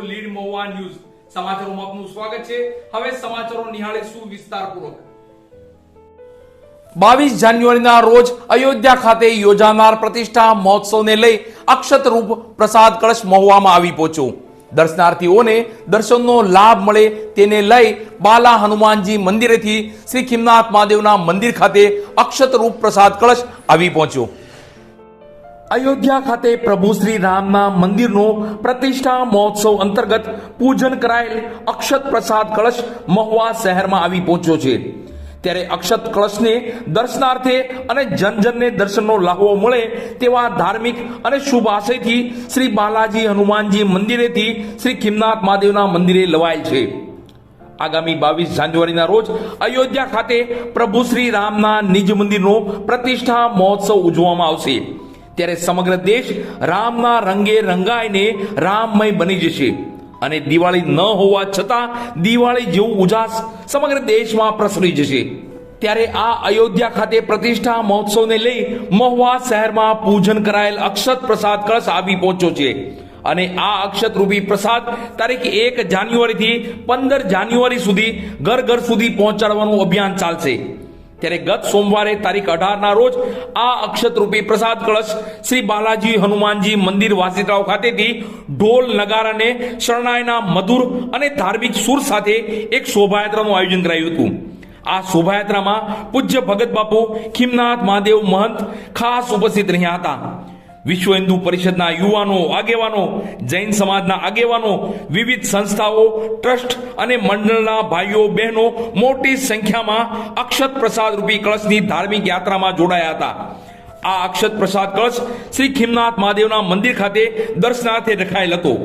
છો lead Mahuva news. સમાચારોમાં આપનું સ્વાગત છે. હવે સમાચારો નિહાળીશું વિસ્તારપૂર્વક? બાવીસ જાન્યુઆરીના રોજ અયોધ્યા ખાતે યોજાનાર પ્રતિષ્ઠા મહોત્સવને લઈ અક્ષત રૂપ પ્રસાદ કળશ મહુવામાં આવી પહોંચ્યો. દર્શનાર્થીઓને દર્શનનો લાભ મળે તેને લઈ બાલા હનુમાનજી મંદિરેથી શ્રી ખિમનાથ મહાદેવના મંદિર ખાતે અક્ષત રૂપ પ્રસાદ કળશ આવી પહોંચ્યો. અયોધ્યા ખાતે પ્રભુ શ્રી રામના મંદિરનો પ્રતિષ્ઠા મહોત્સવ અંતર્ગત પૂજન કરાયેલ અક્ષત પ્રસાદ કળશ મહુવા શહેરમાં આવી પહોંચ્યો છે. ત્યારે અક્ષત કળશને દર્શનાર્થે અને જનજનને દર્શનનો લાહવો મળે તેવા ધાર્મિક અને શુભ આશયથી શ્રી બાલાજી હનુમાનજી મંદિરેથી શ્રી ખિમનાથ મહાદેવના મંદિરે લવાયેલ છે. આગામી બાવીસ જાન્યુઆરીના રોજ અયોધ્યા ખાતે પ્રભુ શ્રી રામના નિજ મંદિરનો પ્રતિષ્ઠા મહોત્સવ ઉજવવામાં આવશે. ત્યારે સમગ્ર દેશ રામના રંગે રંગાઈને રામમય બની જશે. અને દિવાળી ન હોવા છતાં દિવાળી જેવું ઉજાસ સમગ્ર દેશમાં પ્રસરી જશે. ત્યારે આ અયોધ્યા ખાતે પ્રતિષ્ઠા મહોત્સવને લઈ મહુવા શહેરમાં પૂજન કરાયેલ અક્ષત પ્રસાદ કળશ આવી પહોંચ્યો છે. અને આ અક્ષત રૂપી પ્રસાદ તારીખ એક જાન્યુઆરીથી પંદર જાન્યુઆરી સુધી ઘર ઘર સુધી પહોંચાડવાનું અભિયાન ચાલશે. ત્યારે ગત સોમવારે તારીખ અઢારના રોજ આ અક્ષત રૂપી પ્રસાદ કળશ શ્રી બાલાજી હનુમાનજી મંદિર વાસીતરાવ ખાતેથી ઢોલ નગારાને શરણાઈના મધુર અને ધાર્મિક સુર સાથે એક શોભાયાત્રાનું આયોજન કરાયું હતું. આ શોભાયાત્રામાં પૂજ્ય ભગત બાપુ ખીમનાથ મહાદેવ મહંત ખાસ ઉપસ્થિત રહ્યા હતા. વિશ્વ હિન્દુ પરિષદના યુવાનો, આગેવાનો, જૈન સમાજના આગેવાનો, વિવિધ સંસ્થાઓ, ટ્રસ્ટ અને મંડળના ભાઈઓ, બહેનો મોટી સંખ્યામાં અક્ષત પ્રસાદ રૂપી કળશની ધાર્મિક યાત્રામાં જોડાયા હતા. આ અક્ષત પ્રસાદ કળશ શ્રી ખીમનાથ મહાદેવના મંદિર ખાતે દર્શનાર્થે રખાયેલ હતો.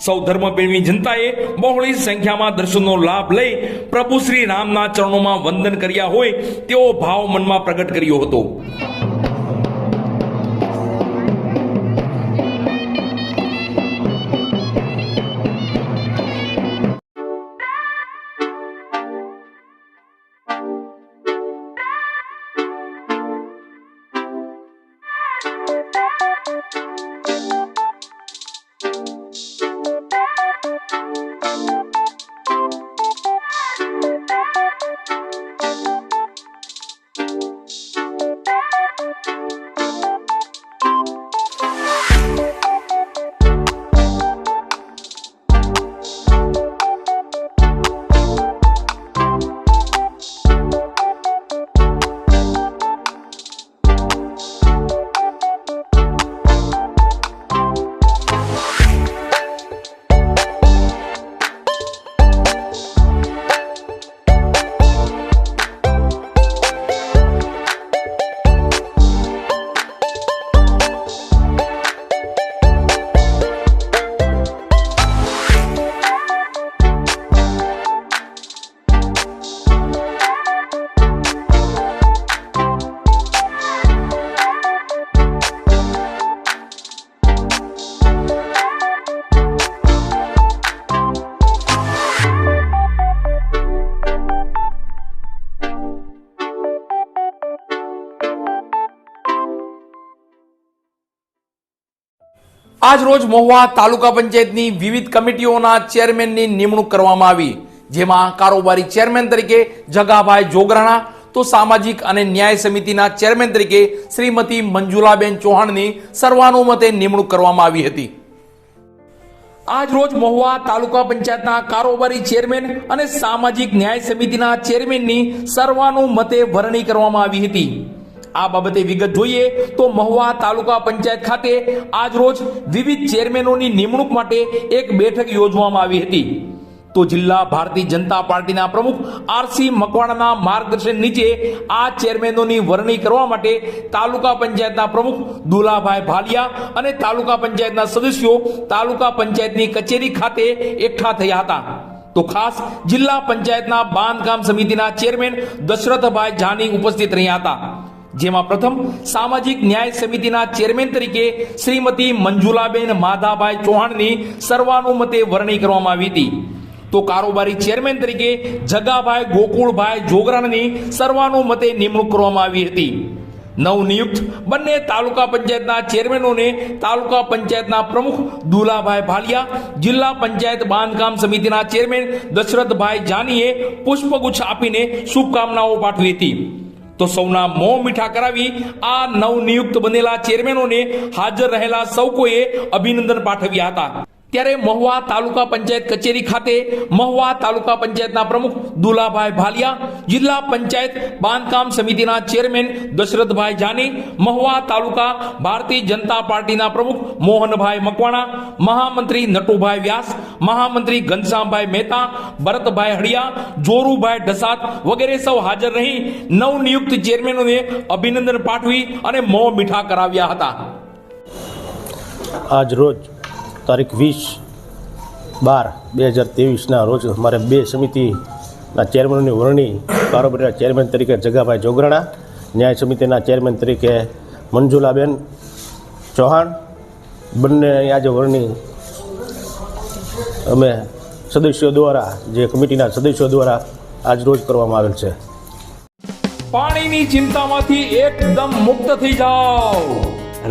સૌ ધર્મપ્રેમી જનતાએ બહોળી સંખ્યામાં દર્શનનો લાભ લઈ પ્રભુ શ્રી રામના ચરણોમાં વંદન કર્યા હોય તેવો ભાવ મનમાં પ્રગટ કર્યો હતો. આજ રોજ મહુવા તાલુકા પંચાયતની વિવિધ કમિટીઓના ચેરમેનની નિમણૂક કરવામાં આવી. જેમાં કારોબારી ચેરમેન તરીકે જગાભાઈ જોગરાણા, તો સામાજિક અને ન્યાય સમિતિના ચેરમેન તરીકે શ્રીમતી મંજુલાબેન ચૌહાણની સર્વાનુમતે નિમણૂક કરવામાં આવી હતી. આજ રોજ મહુવા તાલુકા પંચાયતના કારોબારી ચેરમેન અને સામાજિક ન્યાય સમિતિના ચેરમેનની સર્વાનુમતે વરણી કરવામાં આવી હતી. આ બાબતે વિગત જોઈએ તો મહુવા તાલુકા પંચાયત ખાતે આજ રોજ વિવિધ ચેરમેનોની નિમણૂક માટે એક બેઠક યોજવામાં આવી હતી. તો જિલ્લા ભારતીય જનતા પાર્ટીના પ્રમુખ આરસી મકવાણાના માર્ગદર્શન નીચે આ ચેરમેનોની વરણી કરવા માટે તાલુકા પંચાયતના પ્રમુખ દુલાભાઈ ભાલિયા અને તાલુકા પંચાયતના સદસ્યો તાલુકા પંચાયતની કચેરી ખાતે એકઠા થયા હતા. તો ખાસ જિલ્લા પંચાયતના બાંધકામ સમિતિના ચેરમેન દશરથભાઈ જાની ઉપસ્થિત રહ્યા હતા. જેમાં પ્રથમ સામાજિક ન્યાય સમિતિના ચેરમેન તરીકે શ્રીમતી મંજુલાબેન માધાભાઈ ચૌહાણની સર્વાનુમતે વરણી કરવામાં આવી હતી. તો કારોબારી ચેરમેન તરીકે જગાભાઈ ગોકુળભાઈ જોગરાણની સર્વાનુમતે નિમણૂક કરવામાં આવી હતી. નવનિયુક્ત બંને તાલુકા પંચાયતના ચેરમેનોને તાલુકા પંચાયતના પ્રમુખ દુલાભાઈ ભાલિયા, જિલ્લા પંચાયત બાંધકામ સમિતિના ચેરમેન દશરથભાઈ જાનીએ પુષ્પગુચ્છ આપીને શુભકામનાઓ પાઠવી હતી. તો સૌના મોં મીઠા કરાવી આ નવનિયુક્ત બનેલા ચેરમેનોને હાજર રહેલા સૌ કોઈએ અભિનંદન પાઠવ્યા હતા. ત્યારે મહુવા તાલુકા પંચાયત કચેરી ખાતે મહુવા તાલુકા પંચાયતના પ્રમુખ દુલાભાઈ ભાલિયા, જિલ્લા પંચાયત બાંધકામ સમિતિના ચેરમેન દશરથભાઈ જાની, મહુવા તાલુકા ભારતીય જનતા પાર્ટીના પ્રમુખ મોહનભાઈ મકવાણા, મહામંત્રી નટુભાઈ વ્યાસ, મહામંત્રી ઘનશ્યામભાઈ મહેતા, ભરતભાઈ હળિયા જોરુભાઈ ઢસાત વગેરે સૌ હાજર રહી નવનિયુક્ત ચેરમેનોને અભિનંદન પાઠવી અને મોં મીઠા કરાવ્યા હતા. આજ રોજ તારીખ વીસ બાર બે હજાર ત્રેવીસના રોજ અમારે બે સમિતિના ચેરમેનની વરણી કારોબારીના ચેરમેન તરીકે જગાભાઈ જોગરાણા, ન્યાય સમિતિના ચેરમેન તરીકે મંજુલાબેન ચૌહાણ. બંને આજે વરણી અમે સદસ્યો દ્વારા, જે કમિટીના સદસ્યો દ્વારા આજ રોજ કરવામાં આવેલ છે. પાણીની ચિંતામાંથી એકદમ મુક્ત થઈ જાઓ.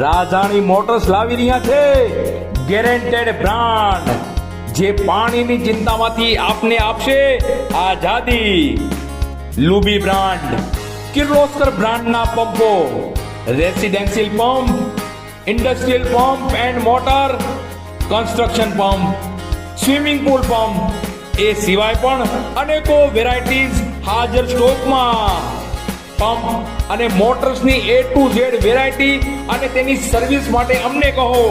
રાજાણી મોટર્સ લાવી રહ્યા છે. ગેરેન્ટેડ બ્રાન્ડ જે પાણીની ચિંતામાંથી આપને આપશે આઝાદી. લુબી બ્રાન્ડ, કિર્લોસ્કર બ્રાન્ડના પંપો, residential pump, industrial pump and motor, construction pump, swimming pool pump, એ સિવાય પણ અનેકો વેરાયટીઝ હાજર સ્ટોકમાં. પંપ અને મોટર્સની એ ટુ ઝેડ વેરાયટી અને તેની સર્વિસ માટે અમને કહો.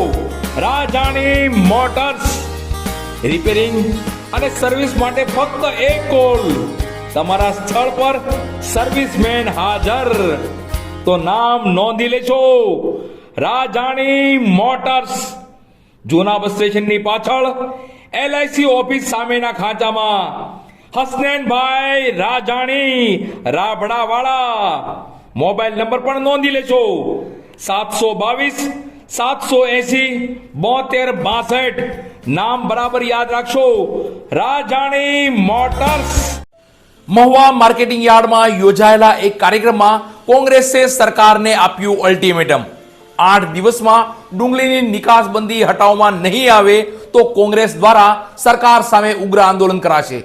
રાજાણી મોટર્સ રિપેરિંગ અને સર્વિસ માટે ફક્ત એક કોલ તમારા સ્થળ પર સર્વિસમેન હાજર. તો નામ નોંધી લેજો. રાજાણી મોટર્સ. જૂના બસ સ્ટેશનની પાછળ એલઆઈસી ઓફિસ સામેના ખાંચામાં હસનેનભાઈ રાજાણી, રાબડાવાળા. મોબાઈલ નંબર પણ નોંધી લેજો. સાતસો બાવીસ સાતસો એસી બોતેર બાસઠ. નામ બરાબર યાદ રાખશો. રાજાણી મોટર્સ. મહુવા માર્કેટિંગ યાર્ડમાં યોજાયેલા એક કાર્યક્રમમાં કોંગ્રેસે સરકારને આપ્યું અલ્ટિમેટમ. આઠ દિવસમાં ડુંગળીની નિકાસબંધી હટાવવામાં નહીં આવે તો કોંગ્રેસ દ્વારા સરકાર સામે ઉગ્ર આંદોલન કરાશે.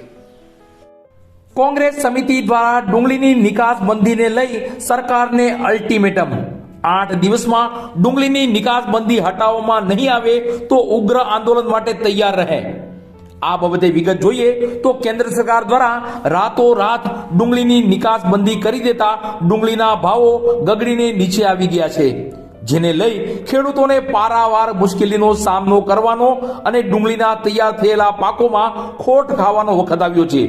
કોંગ્રેસ સમિતિ દ્વારા ડુંગળીની નિકાસબંધીને લઈ સરકારને અલ્ટિમેટમ. આઠ દિવસમાં ડુંગળીની નિકાસ બંધી હટાવવામાં નહીં આવે તો ઉગ્ર આંદોલન માટે તૈયાર રહે. આ બાબતે વિગત જોઈએ તો કેન્દ્ર સરકાર દ્વારા રાતોરાત ડુંગળીની નિકાસ બંધી કરી દેતા ડુંગળીના ભાવો ગગડીને નીચે આવી ગયા છે. જેને લઈ ખેડૂતોને પારાવાર મુશ્કેલીનો સામનો કરવાનો અને ડુંગળીના તૈયાર થયેલા પાકોમાં ખોટ ખાવાનો વખત આવ્યો છે.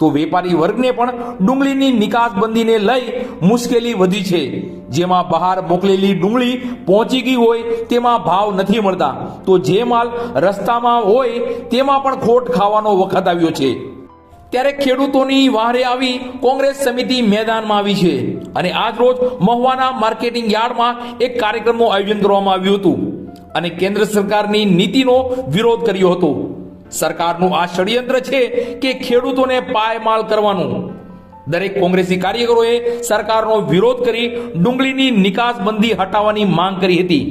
તો વેપારી વર્ગને પણ ડુંગળીની નિકાસબંધીને લઈ મુશ્કેલી વધી છે. જેમાં બહાર મોકલેલી ડુંગળી પહોંચી ગઈ હોય તેમાં ભાવ નથી મળતા. તો જે માલ રસ્તામાં હોય તેમાં પણ ખોટ ખાવાનો વખત આવ્યો છે. ત્યારે ખેડૂતોની વારે આવી કોંગ્રેસ સમિતિ મેદાનમાં આવી છે અને આજ રોજ મહુવાના માર્કેટિંગ યાર્ડમાં એક કાર્યક્રમનું આયોજન કરવામાં આવ્યું હતું અને કેન્દ્ર સરકારની નીતિનો વિરોધ કર્યો હતો. સરકારનું આ ષડયંત્ર છે કે ખેડૂતોને પાયમાલ કરવાનું. દરેક કોંગ્રેસી કાર્યકરોએ સરકારનો વિરોધ કરી ડુંગળીની નિકાસબંધી હટાવવાની માંગ કરી હતી.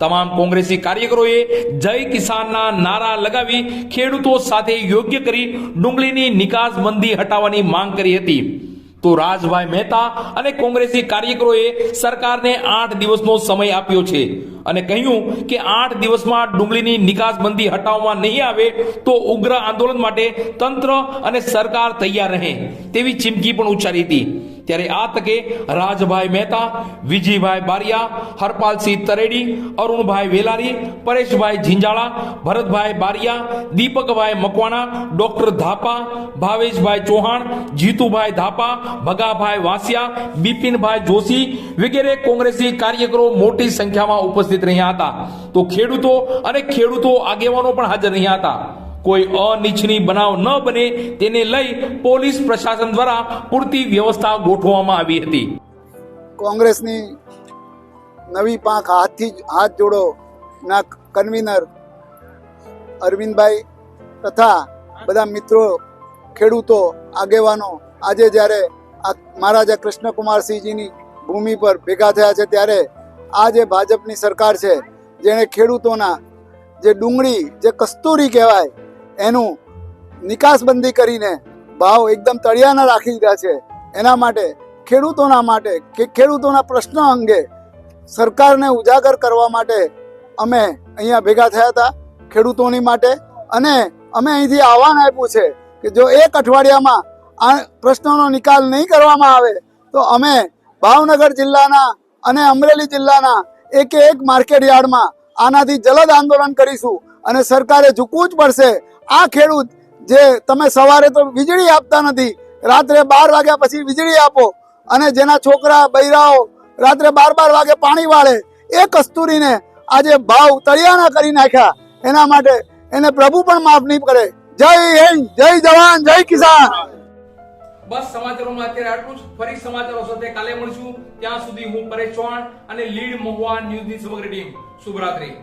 તમામ કોંગ્રેસી કાર્યકરોએ જય કિસાનના નારા લગાવી ખેડૂતો સાથે યોગ્ય કરી ડુંગળીની નિકાસબંધી હટાવવાની માંગ કરી હતી. તો રાજભાઈ મહેતા અને કોંગ્રેસી કાર્યકરોએ સરકારને આઠ દિવસનો સમય આપ્યો છે. અને કહ્યું કે આઠ દિવસમાં ડુંગળીની નિકાસબંધી હટાવવામાં નહીં આવે તો ઉગ્ર આંદોલન માટે તંત્ર અને સરકાર તૈયાર રહે તેવી ચીમકી પણ ઉચ્ચારી હતી. ત્યારે આ તકે રાજભાઈ મહેતા, વિજયભાઈ બારિયા, હરપાલસિંહ તરેડી, અરુણભાઈ વેલારી, પરેશભાઈ ઝીંઝાળા, ભરતભાઈ બારિયા, દીપકભાઈ મકવાણા, ડોક્ટર ધાપા, ભાવેશભાઈ ચૌહાણ, જીતુભાઈ ધાપા, ભગાભાઈ વાસિયા, બિપિનભાઈ જોશી વગેરે કોંગ્રેસી કાર્યકરો મોટી સંખ્યામાં ઉપસ્થિત રહ્યા હતા. તો ખેડૂતો અને ખેડૂતો આગેવાનો પણ હાજર રહ્યા હતા. કોઈ અનિચ્છનીય બનાવ ન બને તેને લઈ પોલીસ પ્રશાસન દ્વારા પૂરતી વ્યવસ્થા ગોઠવવામાં આવી હતી. કોંગ્રેસની નવી પાંખ હાથથી હાથ જોડો ના કન્વીનર અરવિંદભાઈ તથા બધા મિત્રો, ખેડૂતો, આગેવાનો આજે જ્યારે આ મહારાજા કૃષ્ણકુમારસિંહજીની ભૂમિ પર ભેગા થયા છે ત્યારે આ જે ભાજપની સરકાર છે, જેણે ખેડૂતોના જે ડુંગળી, જે કસ્તુરી કહેવાય એનું નિકાસબંધી કરીને ભાવ એકદમ તળિયાના રાખી દીધા છે. એના માટે ખેડૂતોના માટે કે ખેડૂતોના પ્રશ્નો અંગે સરકારને ઉજાગર કરવા માટે અમે અહીંયા ભેગા થયા હતા ખેડૂતોની માટે. અને અમે અહીંથી આહવાન આપ્યું છે કે જો એક અઠવાડિયામાં આ પ્રશ્નોનો નિકાલ નહીં કરવામાં આવે, તો અમે ભાવનગર જિલ્લાના અને અમરેલી જિલ્લાના એક એક માર્કેટ યાર્ડમાં આનાથી જલદ આંદોલન કરીશું અને સરકારે ઝૂકવું જ પડશે આ ખેડૂત જે તમે સવારે તો વીજળી આપતા નથી, રાત્રે બાર વાગ્યા પછી વીજળી આપો અને જેના છોકરા, બૈરાઓ રાત્રે બાર બાર વાગે પાણી વાળે, એ કસ્તુરીને આજે ભાવ તળિયાના કરી નાખ્યા. એના માટે એને પ્રભુ પણ માફ નહીં કરે. જય હિન્દ, જય જવાન, જય કિસાન. બસ સમાચારોમાં અત્યારે આટલું જ. ફરી સમાચારો સાથે કાલે મળશું. ત્યાં સુધી હું પરેશ ચૌહાણ અને લીડ મહુવા ન્યૂઝની સમગ્ર ટીમ. શુભરાત્રી.